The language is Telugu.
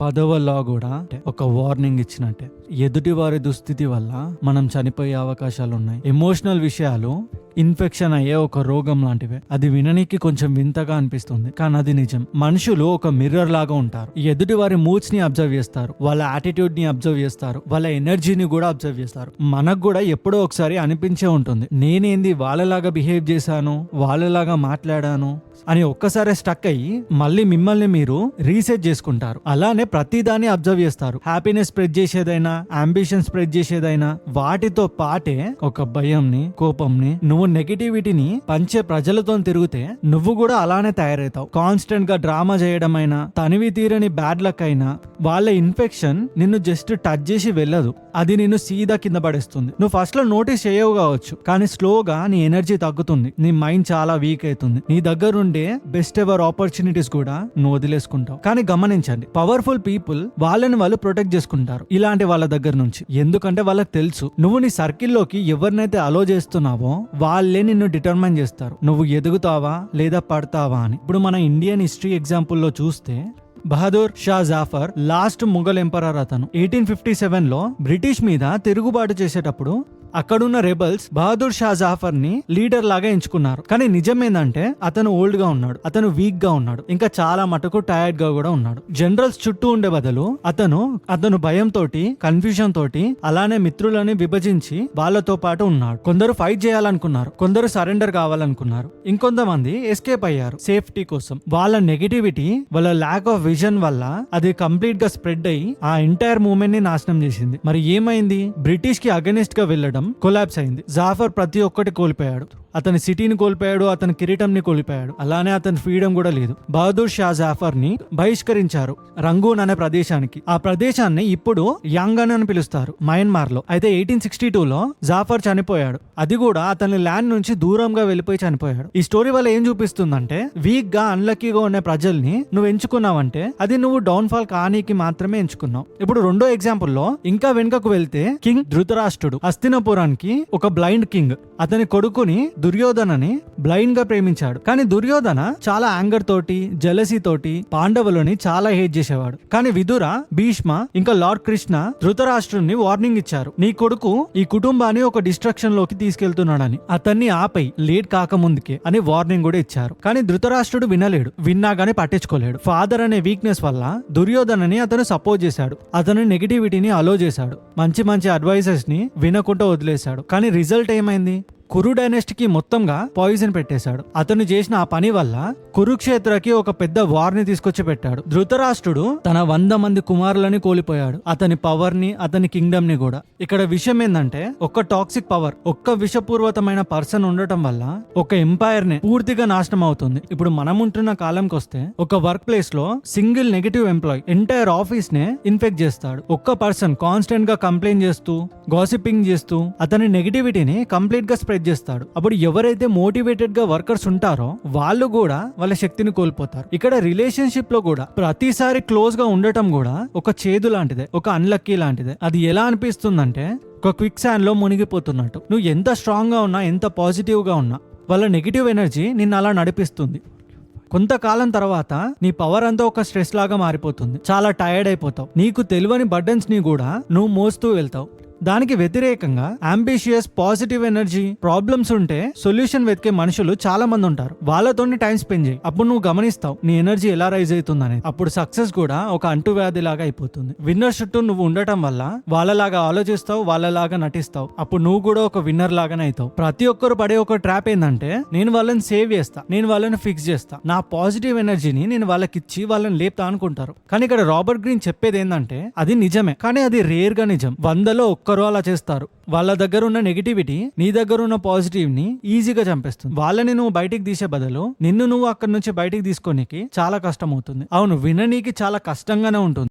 పదవలో కూడా ఒక వార్నింగ్ ఇచ్చినట్టే. ఎదుటి వారి దుస్థితి వల్ల మనం చనిపోయే అవకాశాలు ఉన్నాయి ఎమోషనల్ విషయాలు ఇన్ఫెక్షన్ అయ్యే ఒక రోగం లాంటివే. అది విననీకి కొంచెం వింతగా అనిపిస్తుంది. కానీ అది నిజం. మనుషులు ఒక మిర్రర్ లాగా ఉంటారు. ఎదుటి వారి మూడ్స్ని అబ్జర్వ్ చేస్తారు. వాళ్ళ యాటిట్యూడ్ని అబ్జర్వ్ చేస్తారు. వాళ్ళ ఎనర్జీని కూడా అబ్జర్వ్ చేస్తారు. మనకు కూడా ఎప్పుడో ఒకసారి అనిపించే ఉంటుంది. నేనేంది వాళ్ళలాగా బిహేవ్ చేశాను? వాళ్ళలాగా మాట్లాడాను? అని ఒక్కసారి స్టక్ అయ్యి మళ్ళీ మిమ్మల్ని మీరు రీసెట్ చేసుకుంటారు. అలానే ప్రతిదాన్ని అబ్జర్వ్ చేస్తారు. హ్యాపీనెస్ స్ప్రెడ్ చేసేదైనా అంబిషన్ స్ప్రెడ్ చేసేదైనా వాటితో పాటే ఒక భయంని కోపంని నువ్వు నెగిటివిటీని పంచే ప్రజలతో తిరిగితే నువ్వు కూడా అలానే తయారవుతావు. కాన్స్టెంట్గా డ్రామా చేయడమైనా తనివి తీరని బ్యాడ్ లక్ అయినా వాళ్ళ ఇన్ఫెక్షన్ నిన్ను జస్ట్ టచ్ చేసి వెళ్ళదు. అది నిన్ను సీదా కింద పడేస్తుంది. నువ్వు ఫస్ట్లో నోటీస్ చేయవు కావచ్చు కానీ స్లోగా నీ ఎనర్జీ తగ్గుతుంది. నీ మైండ్ చాలా వీక్ అవుతుంది. నీ దగ్గర ఉండే బెస్ట్ ఎవర్ ఆపర్చునిటీస్ కూడా నువ్వు వదిలేసుకుంటావు. కానీ గమనించండి పవర్ఫుల్ పీపుల్ వాళ్ళని వాళ్ళు ప్రొటెక్ట్ చేసుకుంటారు ఇలాంటి వాళ్ళ దగ్గర నుంచి. ఎందుకంటే వాళ్ళకి తెలుసు నువ్వు నీ సర్కిల్లోకి ఎవరినైతే అలో చేస్తున్నావో వాళ్ళే నిన్ను డిటర్మైన్ చేస్తారు. నువ్వు ఎదుగుతావా లేదా పడతావా అని. ఇప్పుడు మన ఇండియన్ హిస్టరీ ఎగ్జాంపుల్లో చూస్తే బహదూర్ షా జాఫర్ లాస్ట్ ముఘల్ ఎంపరర్ అతను. ఎయిటీన్ ఫిఫ్టీ సెవెన్లో బ్రిటిష్ మీద తిరుగుబాటు చేసేటప్పుడు అక్కడున్న రెబల్స్ బహదూర్ షా జాఫర్ని లీడర్ లాగా ఎంచుకున్నారు. కానీ నిజం ఏంటంటే అతను ఓల్డ్గా ఉన్నాడు అతను వీక్గా ఉన్నాడు ఇంకా చాలా మటుకు టైర్డ్గా కూడా ఉన్నాడు. జనరల్స్ చుట్టూ ఉండే బదులు అతను అతను భయంతో కన్ఫ్యూజన్ తోటి అలానే మిత్రులని విభజించి వాళ్ళతో పాటు ఉన్నాడు. కొందరు ఫైట్ చేయాలనుకున్నారు కొందరు సరెండర్ కావాలనుకున్నారు. ఇంకొంతమంది ఎస్కేప్ అయ్యారు సేఫ్టీ కోసం. వాళ్ళ నెగిటివిటీ వాళ్ళ ల్యాక్ ఆఫ్ విజన్ వల్ల అది కంప్లీట్గా స్ప్రెడ్ అయ్యి ఆ ఎంటైర్ మూమెంట్ని నాశనం చేసింది. మరి ఏమైంది? బ్రిటిష్కి అగనిస్ట్గా వెళ్ళడం కొలాబ్స్ అయింది. జాఫర్ ప్రతి ఒక్కటి కోల్పోయాడు. అతని సిటీని కోల్పోయాడు అతని కిరీటంని కోల్పోయాడు. అలానే అతని ఫ్రీడమ్ కూడా లేదు. బహదూర్ షా జాఫర్ని బహిష్కరించారు రంగూన్ అనే ప్రదేశానికి. ఆ ప్రదేశాన్ని ఇప్పుడు యాంగన్ అని పిలుస్తారు మయన్మార్లో అయితే ఎయిటీన్ సిక్స్టీ టూలో జాఫర్ చనిపోయాడు. అది కూడా అతని ల్యాండ్ నుంచి దూరంగా వెళ్ళిపోయి చనిపోయాడు. ఈ స్టోరీ వల్ల ఏం చూపిస్తుందంటే వీక్గా అన్లక్కీగా ఉన్న ప్రజల్ని నువ్వు ఎంచుకున్నావంటే అది నువ్వు డౌన్ ఫాల్ కానీకి మాత్రమే ఎంచుకున్నావు. ఇప్పుడు రెండో ఎగ్జాంపుల్లో ఇంకా వెనుకకు వెళ్తే కింగ్ ధృతరాష్ట్రుడు హస్తినపురానికి ఒక బ్లైండ్ కింగ్. అతని కొడుకుని దుర్యోధనని బ్లైండ్గా ప్రేమించాడు. కానీ దుర్యోధన చాలా యాంగర్ తోటి జలసీ తోటి పాండవులని చాలా హేట్ చేసేవాడు. కానీ విదుర భీష్మ ఇంకా లార్డ్ కృష్ణ ధృతరాష్ట్రుని వార్నింగ్ ఇచ్చారు. నీ కొడుకు ఈ కుటుంబాన్ని ఒక డిస్ట్రక్షన్లోకి తీసుకెళ్తున్నాడని అతన్ని ఆపై లేట్ కాకముందుకే అని వార్నింగ్ కూడా ఇచ్చారు. కానీ ధృతరాష్ట్రుడు వినలేడు. విన్నా గానీ పట్టించుకోలేడు. ఫాదర్ అనే వీక్నెస్ వల్ల దుర్యోధనని అతను సపోర్ట్ చేశాడు. అతను నెగిటివిటీని అలో చేశాడు. మంచి మంచి అడ్వైజెస్ని వినకుండా వదిలేశాడు. కానీ రిజల్ట్ ఏమైంది? కురు డైనెస్టీకి మొత్తంగా పాయిజన్ పెట్టేశాడు. అతను చేసిన ఆ పని వల్ల కురుక్షేత్రకి ఒక పెద్ద వార్ని తీసుకొచ్చి పెట్టాడు. ధృతరాష్ట్రుడు తన వంద మంది కుమారులని కోల్పోయాడు. అతని పవర్ని అతని కింగ్డమ్ని కూడా. ఇక్కడ విషయం ఏంటంటే ఒక్క టాక్సిక్ పవర్ ఒక్క విషపూర్వతమైన పర్సన్ ఉండటం వల్ల ఒక ఎంపైర్ని పూర్తిగా నాశనం అవుతుంది. ఇప్పుడు మనం ఉంటున్న కాలంకి వస్తే ఒక వర్క్ ప్లేస్లో single negative employee entire office నే ఇన్ఫెక్ట్ చేస్తాడు. ఒక్క పర్సన్ కాన్స్టెంట్గా కంప్లైంట్ చేస్తూ గాసిపింగ్ చేస్తూ అతని నెగిటివిటీని కంప్లీట్గా స్ప్రెడ్ చేస్తాడు. అప్పుడు ఎవరైతే మోటివేటెడ్గా వర్కర్స్ ఉంటారో వాళ్ళు కూడా వాళ్ళ శక్తిని కోల్పోతారు. ఇక్కడ రిలేషన్షిప్లో కూడా ప్రతిసారి క్లోజ్గా ఉండటం కూడా ఒక చేదు లాంటిదే ఒక అన్లక్కీ లాంటిదే. అది ఎలా అనిపిస్తుందంటే ఒక క్విక్ శాండ్లో మునిగిపోతున్నట్టు. నువ్వు ఎంత స్ట్రాంగ్గా ఉన్నా ఎంత పాజిటివ్గా ఉన్నా వాళ్ళ నెగిటివ్ ఎనర్జీ నిన్ను అలా నడిపిస్తుంది. కొంతకాలం తర్వాత నీ పవర్ అంతా ఒక స్ట్రెస్ లాగా మారిపోతుంది. చాలా టైర్డ్ అయిపోతావు. నీకు తెలియని బర్డన్స్ని కూడా నువ్వు మోస్తూ వెళ్తావు. దానికి వ్యతిరేకంగా అంబిషియస్ పాజిటివ్ ఎనర్జీ ప్రాబ్లమ్స్ ఉంటే సొల్యూషన్ వెతికే మనుషులు చాలా మంది ఉంటారు. వాళ్ళతో టైం స్పెండ్ చేయి. అప్పుడు నువ్వు గమనిస్తావు నీ ఎనర్జీ ఎలా రైజ్ అవుతుంది అనేది. అప్పుడు సక్సెస్ కూడా ఒక అంటువ్యాధి లాగా అయిపోతుంది. విన్నర్ చుట్టూ నువ్వు ఉండటం వల్ల వాళ్ళలాగా ఆలోచిస్తావు వాళ్ళలాగా నటిస్తావు. అప్పుడు నువ్వు కూడా ఒక విన్నర్ లాగానే అవుతావు. ప్రతి ఒక్కరు పడే ఒక ట్రాప్ ఏంటంటే నేను వాళ్ళని సేవ్ చేస్తా నేను వాళ్ళని ఫిక్స్ చేస్తా. నా పాజిటివ్ ఎనర్జీని నేను వాళ్ళకి ఇచ్చి వాళ్ళని లేపుతా అనుకుంటారు. కానీ ఇక్కడ రాబర్ట్ గ్రీన్ చెప్పేది ఏంటంటే అది నిజమే. కానీ అది రేర్గా నిజం. వందలో ఒక్క ఒక్కరు అలా చేస్తారు. వాళ్ళ దగ్గర ఉన్న నెగిటివిటీ నీ దగ్గర ఉన్న పాజిటివ్ని ఈజీగా చంపేస్తుంది. వాళ్ళని నువ్వు బయటికి తీసే బదులు నిన్ను నువ్వు అక్కడి నుంచి బయటికి తీసుకోనికి చాలా కష్టం అవుతుంది అవును విననీకి చాలా కష్టంగానే ఉంటుంది.